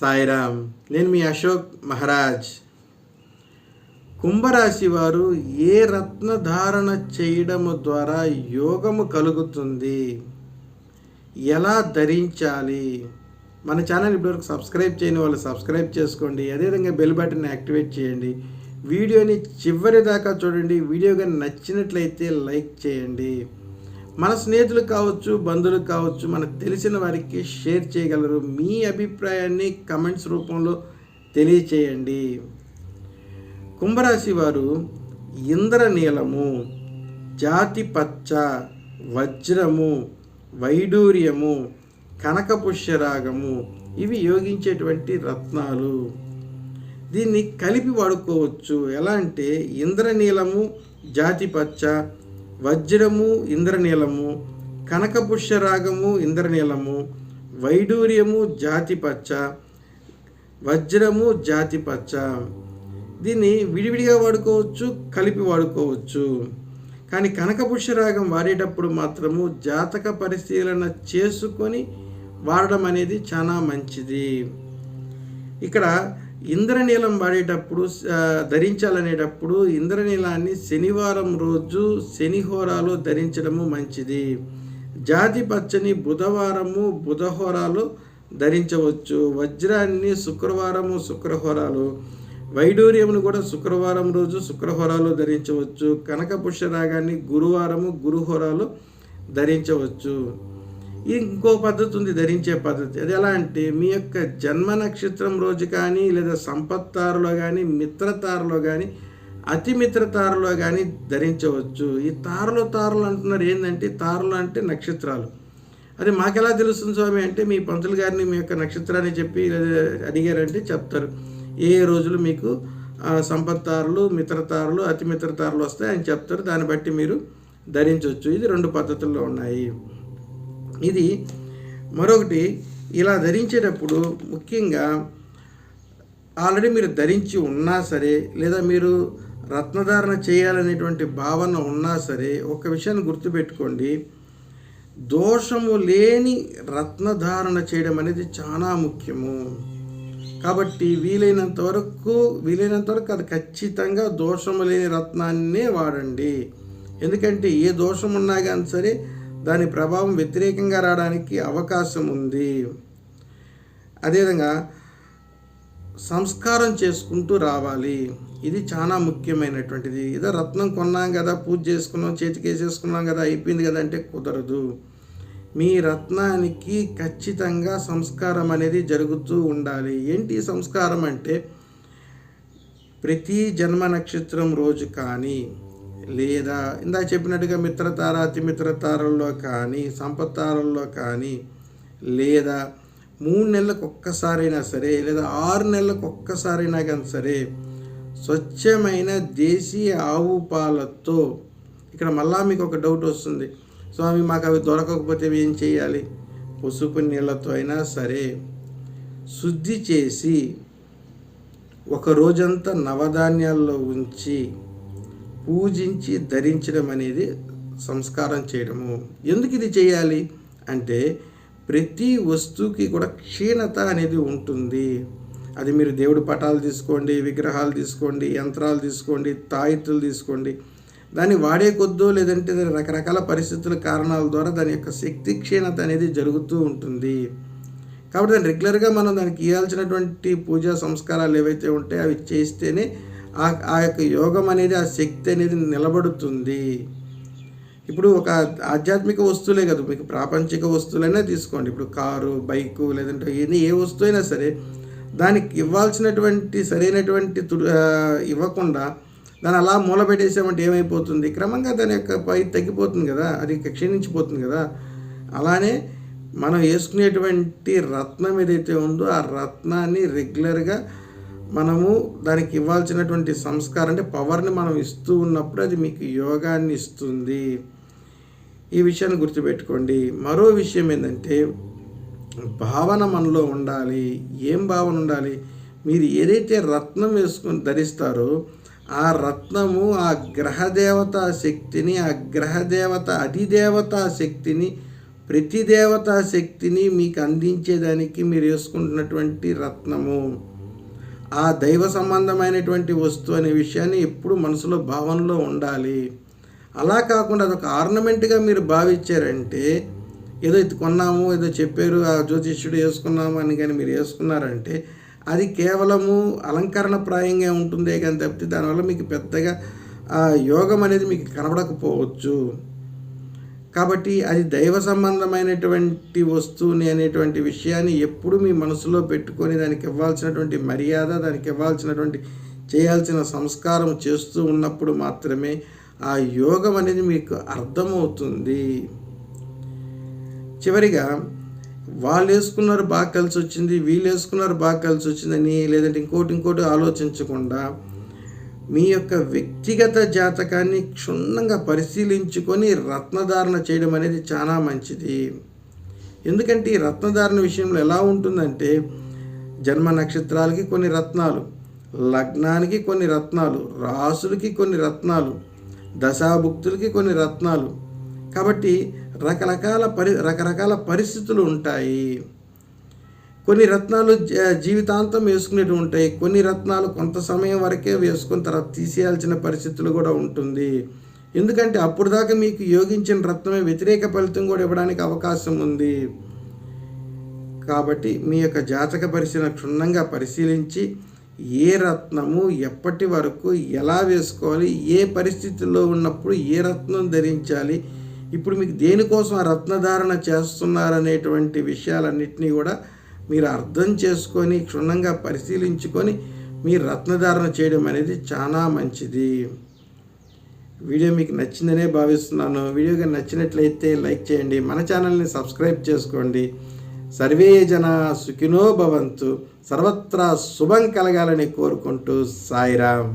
సాయిరామ్ నేను మీ అశోక్ మహారాజ్. కుంభరాశి వారు ఏ రత్న ధారణ చేయడము ద్వారా యోగము కలుగుతుంది? ఎలా ధరించాలి? మన ఛానల్ ఇప్పటివరకు సబ్స్క్రైబ్ చేయని వాళ్ళు సబ్స్క్రైబ్ చేసుకోండి. అదేవిధంగా బెల్ బటన్ యాక్టివేట్ చేయండి. వీడియోని చివరి దాకా చూడండి. వీడియో కానీ నచ్చినట్లయితే లైక్ చేయండి. మన స్నేహితులు కావచ్చు బంధువులు కావచ్చు మనకు తెలిసిన వారికి షేర్ చేయగలరు. మీ అభిప్రాయాన్ని కమెంట్స్ రూపంలో తెలియచేయండి. కుంభరాశి వారు ఇంద్రనీలము జాతి పచ్చ వజ్రము వైడూర్యము కనకపుష్యరాగము ఇవి యోగించేటువంటి రత్నాలు. దీన్ని కలిపి వాడుకోవచ్చు. ఎలా అంటే ఇంద్రనీలము జాతి పచ్చ వజ్రము ఇంద్రనీలము కనకపుష్యరాగము ఇంద్రనీలము వైడూర్యము జాతి పచ్చ వజ్రము జాతి పచ్చ. దీన్ని విడివిడిగా వాడుకోవచ్చు కలిపి వాడుకోవచ్చు. కానీ కనకపుష్యరాగం వాడేటప్పుడు మాత్రము జాతక పరిశీలన చేసుకొని వాడడం అనేది చాలా మంచిది. ఇక్కడ ఇంద్రనీలం వాడేటప్పుడు ధరించాలనేటప్పుడు ఇంద్రనీలాన్ని శనివారం రోజు శనిహోరాలో ధరించడము మంచిది. జాతి పచ్చని బుధవారము బుధహోరాలు ధరించవచ్చు. వజ్రాన్ని శుక్రవారము శుక్రహోరాలు. వైడూర్యమును కూడా శుక్రవారం రోజు శుక్రహోరాలు ధరించవచ్చు. కనక పుష్యరాగాన్ని గురువారము గురుహోరాలు ధరించవచ్చు. ఇంకో పద్ధతి ఉంది ధరించే పద్ధతి. అది ఎలా అంటే మీ యొక్క జన్మ నక్షత్రం రోజు కానీ లేదా సంపత్తారులో కానీ మిత్రతారులో కానీ అతి మిత్రతారులో కానీ ధరించవచ్చు. ఈ తారలు తారలు అంటున్నారు ఏంటంటే తారలు అంటే నక్షత్రాలు. అది మాకెలా తెలుస్తుంది స్వామి అంటే మీ పంతులు గారిని మీ యొక్క నక్షత్రాన్ని చెప్పి అడిగారంటే చెప్తారు. ఏ ఏ రోజులు మీకు సంపత్తారులు మిత్రతారులు అతి మిత్రతారులు వస్తాయి అని చెప్తారు. దాన్ని బట్టి మీరు ధరించవచ్చు. ఇది రెండు పద్ధతుల్లో ఉన్నాయి. ఇది మరొకటి ఇలా ధరించేటప్పుడు ముఖ్యంగా ఆల్రెడీ మీరు ధరించి ఉన్నా సరే లేదా మీరు రత్నధారణ చేయాలనేటువంటి భావన ఉన్నా సరే ఒక విషయాన్ని గుర్తుపెట్టుకోండి. దోషము లేని రత్నధారణ చేయడం అనేది చాలా ముఖ్యము. కాబట్టి వీలైనంత వరకు వీలైనంత వరకు అది ఖచ్చితంగా దోషము లేని రత్నాన్నే వాడండి. ఎందుకంటే ఏ దోషం ఉన్నా కానీ సరే దాని ప్రభావం వ్యతిరేకంగా రావడానికి అవకాశం ఉంది. అదేవిధంగా సంస్కారం చేసుకుంటూ రావాలి. ఇది చాలా ముఖ్యమైనటువంటిది. ఏదో రత్నం కొన్నాం కదా పూజ చేసుకున్నాం చేతికి వేసేసుకున్నాం కదా అయిపోయింది కదా అంటే కుదరదు. మీ రత్నానికి ఖచ్చితంగా సంస్కారం అనేది జరుగుతూ ఉండాలి. ఏంటి సంస్కారం అంటే ప్రతి జన్మ నక్షత్రం రోజు కానీ లేదా ఇందాక చెప్పినట్టుగా మిత్రతార అతిమిత్రతారల్లో కానీ సంపత్తారల్లో కానీ లేదా మూడు నెలలకు ఒక్కసారైనా సరే లేదా ఆరు నెలలకు ఒక్కసారైనా కానీ సరే స్వచ్ఛమైన దేశీయ ఆవు పాలతో ఇక్కడ మళ్ళా మీకు ఒక డౌట్ వస్తుంది. స్వామి మాకు అవి దొరకకపోతే ఏం చేయాలి? పసుపు నీళ్ళతో అయినా సరే శుద్ధి చేసి ఒక రోజంతా నవధాన్యాల్లో ఉంచి పూజించి ధరించడం అనేది సంస్కారం చేయడము. ఎందుకు ఇది చేయాలి? అంటే ప్రతి వస్తువుకి కూడా క్షీణత అనేది ఉంటుంది. అది మీరు దేవుడి పటాలు తీసుకోండి విగ్రహాలు తీసుకోండి యంత్రాలు తీసుకోండి తాయిత్తులు తీసుకోండి. దాన్ని వాడే కొద్దో లేదంటే రకరకాల పరిస్థితుల కారణాల ద్వారా దాని యొక్క శక్తి క్షీణత అనేది జరుగుతూ ఉంటుంది. కాబట్టి దాన్ని రెగ్యులర్గా మనం దానికి ఇవ్వాల్సినటువంటి పూజా సంస్కారాలు ఏవైతే ఉంటాయో అవి చేస్తేనే ఆ ఆ యొక్క యోగం అనేది ఆ శక్తి అనేది నిలబడుతుంది. ఇప్పుడు ఒక ఆధ్యాత్మిక వస్తువులే కదా మీకు ప్రాపంచిక వస్తువులైనా తీసుకోండి. ఇప్పుడు కారు బైకు లేదంటే ఎన్ని ఏ వస్తువు అయినా సరే దానికి ఇవ్వాల్సినటువంటి సరైనటువంటి తుడు ఇవ్వకుండా దాన్ని అలా మూల పెట్టేసామంటే ఏమైపోతుంది? క్రమంగా దాని యొక్క పై తగ్గిపోతుంది కదా అది క్షీణించిపోతుంది కదా. అలానే మనం వేసుకునేటువంటి రత్నం ఏదైతే ఉందో ఆ రత్నాన్ని రెగ్యులర్గా మనము దానికి ఇవ్వాల్సినటువంటి సంస్కారం అంటే పవర్ని మనం ఇస్తూ ఉన్నప్పుడు అది మీకు యోగాన్ని ఇస్తుంది. ఈ విషయాన్ని గుర్తుపెట్టుకోండి. మరో విషయం ఏంటంటే భావన మనలో ఉండాలి. ఏం భావన ఉండాలి? మీరు ఏదైతే రత్నం వేసుకొని ధరిస్తారో ఆ రత్నము ఆ గ్రహదేవత శక్తిని ఆ గ్రహదేవత అధిదేవత శక్తిని ప్రతి దేవతా శక్తిని మీకు అందించేదానికి మీరు వేసుకుంటున్నటువంటి రత్నము. ఆ దైవ సంబంధమైనటువంటి వస్తువు అనే విషయాన్ని ఎప్పుడు మనసులో భావనలో ఉండాలి. అలా కాకుండా అదొక ఆర్నమెంట్గా మీరు భావించారంటే ఏదో ఇది కొన్నాము ఏదో చెప్పారు ఆ జ్యోతిష్యుడు వేసుకున్నాము అని కానీ మీరు వేసుకున్నారంటే అది కేవలము అలంకరణ ప్రాయంగా ఉంటుందే కానీ తప్పితే దానివల్ల మీకు పెద్దగా ఆ యోగం అనేది మీకు కనబడకపోవచ్చు. కాబట్టి అది దైవ సంబంధమైనటువంటి వస్తువుని అనేటువంటి విషయాన్ని ఎప్పుడు మీ మనసులో పెట్టుకొని దానికి ఇవ్వాల్సినటువంటి మర్యాద దానికి ఇవ్వాల్సినటువంటి చేయాల్సిన సంస్కారం చేస్తూ ఉన్నప్పుడు మాత్రమే ఆ యోగం అనేది మీకు అర్థమవుతుంది. చివరిగా వాళ్ళు వేసుకున్నారు బాగా కలిసి వచ్చింది వీళ్ళు వేసుకున్నారు బాగా కలిసి వచ్చిందని లేదంటే ఇంకోటి ఇంకోటి ఆలోచించకుండా మీ యొక్క వ్యక్తిగత జాతకాన్ని క్షుణ్ణంగా పరిశీలించుకొని రత్నధారణ చేయడం అనేది చాలా మంచిది. ఎందుకంటే ఈ రత్నధారణ విషయంలో ఎలా ఉంటుందంటే జన్మ నక్షత్రాలకి కొన్ని రత్నాలు లగ్నానికి కొన్ని రత్నాలు రాసులకి కొన్ని రత్నాలు దశాభుక్తులకి కొన్ని రత్నాలు. కాబట్టి రకరకాల పరి రకరకాల పరిస్థితులు ఉంటాయి. కొన్ని రత్నాలు జీవితాంతం వేసుకునేవి ఉంటాయి. కొన్ని రత్నాలు కొంత సమయం వరకే వేసుకున్న తర్వాత తీసేయాల్సిన పరిస్థితులు కూడా ఉంటుంది. ఎందుకంటే అప్పుడు దాకా మీకు యోగించిన రత్నమే వ్యతిరేక ఫలితం కూడా ఇవ్వడానికి అవకాశం ఉంది. కాబట్టి మీ యొక్క జాతక పరిశీలన క్షుణ్ణంగా పరిశీలించి ఏ రత్నము ఎప్పటి వరకు ఎలా వేసుకోవాలి ఏ పరిస్థితుల్లో ఉన్నప్పుడు ఏ రత్నం ధరించాలి ఇప్పుడు మీకు దేనికోసం ఆ రత్నధారణ చేస్తున్నారనేటువంటి విషయాలన్నింటినీ కూడా మీరు అర్థం చేసుకొని క్షుణ్ణంగా పరిశీలించుకొని మీరు రత్నధారణ చేయడం అనేది చాలా మంచిది. వీడియో మీకు నచ్చిందనే భావిస్తున్నాను. వీడియోగా నచ్చినట్లయితే లైక్ చేయండి. మన ఛానల్ని సబ్స్క్రైబ్ చేసుకోండి. సర్వే జన సుఖినో భవంతు. సర్వత్రా శుభం కలగాలని కోరుకుంటూ సాయిరామ్